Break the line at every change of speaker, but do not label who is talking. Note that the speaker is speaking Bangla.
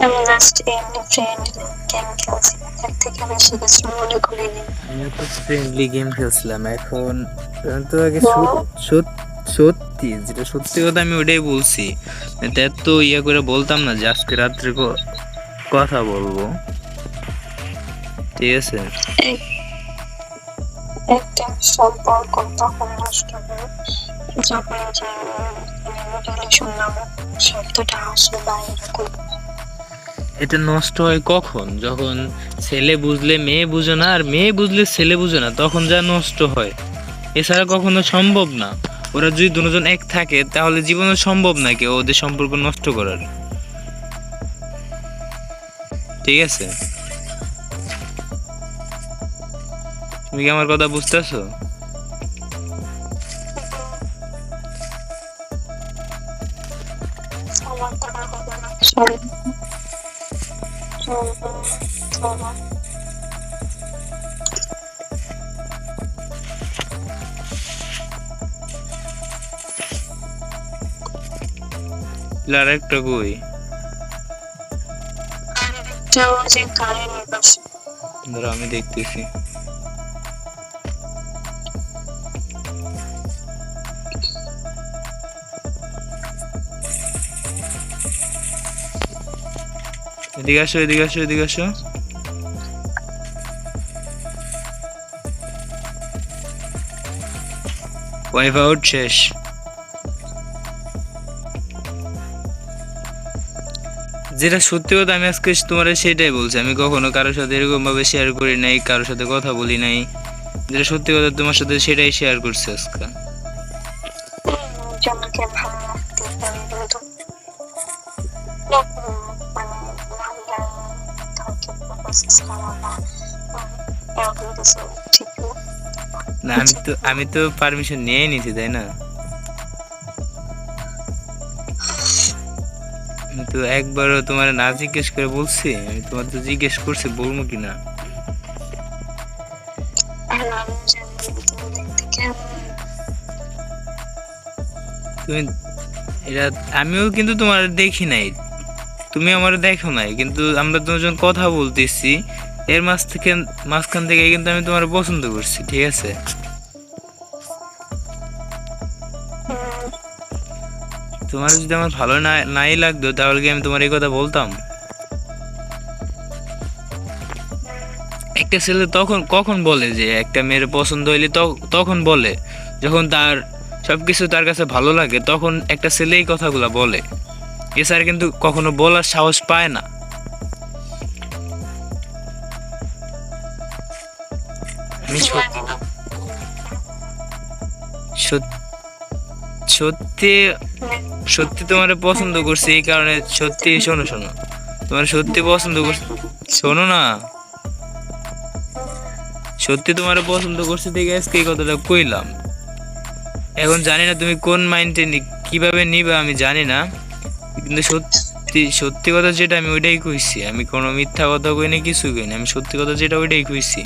আমি জাস্ট এমনি ফ্রেন্ড গেম খেলছি এর থেকে বেশি কিছু মনে করিনি।
আমিও তো ফ্রেন্ডলি গেম খেলছিলাম এখন তো আগে সত- সত- সত্যি যেটা সত্যি কথা আমি ওটাই বলছি। এটা এত ইয়ে করে বলতাম না যে আজকে রাত্রে কথা বলব। ঠিক আছে?
একটা সম্পর্ক তখন নষ্ট হয় যখন যে রিলেশন নামক শব্দটা আসে বা এরকম
এটা নষ্ট হয় কখন? যখন ছেলে বুঝলে মেয়ে বুঝে না, আর মেয়ে বুঝলে ছেলে বুঝে না, তখন যা নষ্ট হয়। এছাড়া কখনো সম্ভব না। ওরা যদি দুজন এক থাকে, তাহলে জীবনে সম্ভব না কেউ ওদের সম্পর্ক নষ্ট করার। ঠিক আছে? তুমি কি আমার কথা বুঝতেছো?
আমার দ্বারা হবে না সরি
আর একটা কই
আরেকটা ও যে কারেন্ট পাশে
ধরো আমি দেখতেছি এদিকে আসো এদিকে আসো এদিকে আসো। শেষ। যেটা সত্যি কথা, আমি আজকে তোমার সেটাই বলছি। আমি কখনো কারোর সাথে এরকম ভাবে শেয়ার করি নাই, কারোর সাথে কথা বলি নাই। যেটা সত্যি কথা, তোমার সাথে সেটাই শেয়ার করছি আজকে।
না,
আমি তো আমি তো পারমিশন নিয়েই নিছি, তাই না? তো একবারও তোমার না জিজ্ঞেস করে বলছি, আমি তোমার তো জিজ্ঞেস করছি, বলব কিনা
তুমি,
এটা আমিও কিন্তু তোমার দেখি নাই। তুমি আমার দেখো নাই, কিন্তু আমরা দুজন কথা বলতেছি। এর মাঝ থেকে, মাঝখান থেকে কিন্তু আমি তোমার পছন্দ করছি, ঠিক আছে? তোমার যদি আমার ভালো নাই লাগতো, তাহলে কি আমি তোমার এই কথা বলতাম? একটা ছেলে তখন, কখন বলে যে, একটা মেয়ের পছন্দ হইলে তখন বলে। যখন তার সবকিছু তার কাছে ভালো লাগে, তখন একটা ছেলে এই কথাগুলো বলে। এছাড়া কিন্তু কখনো বলার সাহস পায় না। সত্যি সত্যি তোমার পছন্দ করছি এই কারণে সত্যি শোনো শোনো। তোমার সত্যি পছন্দ করছি শোনো না। সত্যি তোমার পছন্দ করছি দেখে আজকে এই কথাটা কইলাম। এখন জানি না তুমি কোন মাইন্ডে কীভাবে নিবে আমি জানি না। কিন্তু সত্যি সত্যি কথা যেটা আমি ওইটাই কইছি, আমি কোনো মিথ্যা কথা কই না কিছু কই না আমি সত্যি কথা যেটা ওইটাই কইছি।